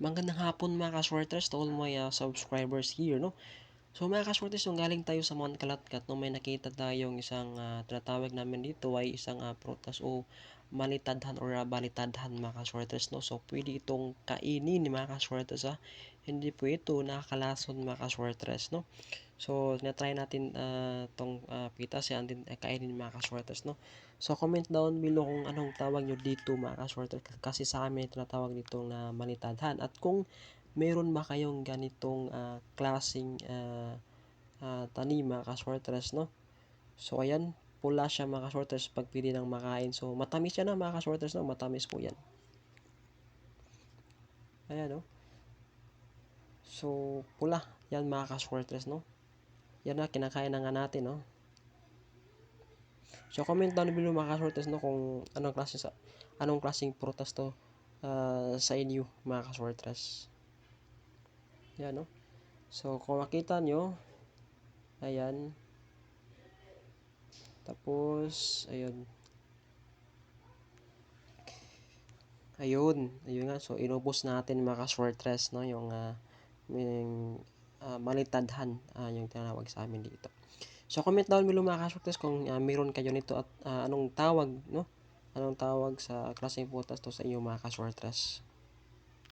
Magandang hapon mga ka-shorters to all my uh, subscribers here, no? So mga ka-shorters, yung galing tayo sa Mount Kalatkat, no, may nakita tayong isang uh, tinatawag namin dito ay isang uh, prutas o malitadhan or uh, balitadhan mga ka-shorters, no? So pwede itong kainin mga ka-shorters, ha? Hindi po ito nakakalason mga ka-shorters, no? So, na-try natin uh, tong uh, pitas yan din uh, kainin mga ka-shorters, no? So, comment down below kung anong tawag nyo dito mga ka-shorters kasi sa amin tinatawag ditong na uh, manitadhan. At kung meron ba kayong ganitong uh, klaseng uh, uh, tanim mga ka-shorters, no? So, ayan, pula siya mga ka-shorters pag pili ng makain. So, matamis siya na mga ka-shorters, no? Matamis po yan. Ayan, no? So, pula. Yan mga ka-shorters, no? Yan na, kinakain na nga natin, no? So, comment down below mga ka-shorters, no? Kung anong klase sa, anong klaseng prutas to uh, sa inyo, mga ka-shorters. Yan, no? So, kung makita nyo, ayan. Tapos, ayun. Ayun, ayun nga. So, inubos natin mga ka-shorters, no? Yung, uh, yung uh, malitadhan uh, yung tinawag sa amin dito. So comment down below mga kasuktes kung uh, meron kayo nito at uh, anong tawag no? Anong tawag sa klaseng putas to sa inyo mga ka-shorters.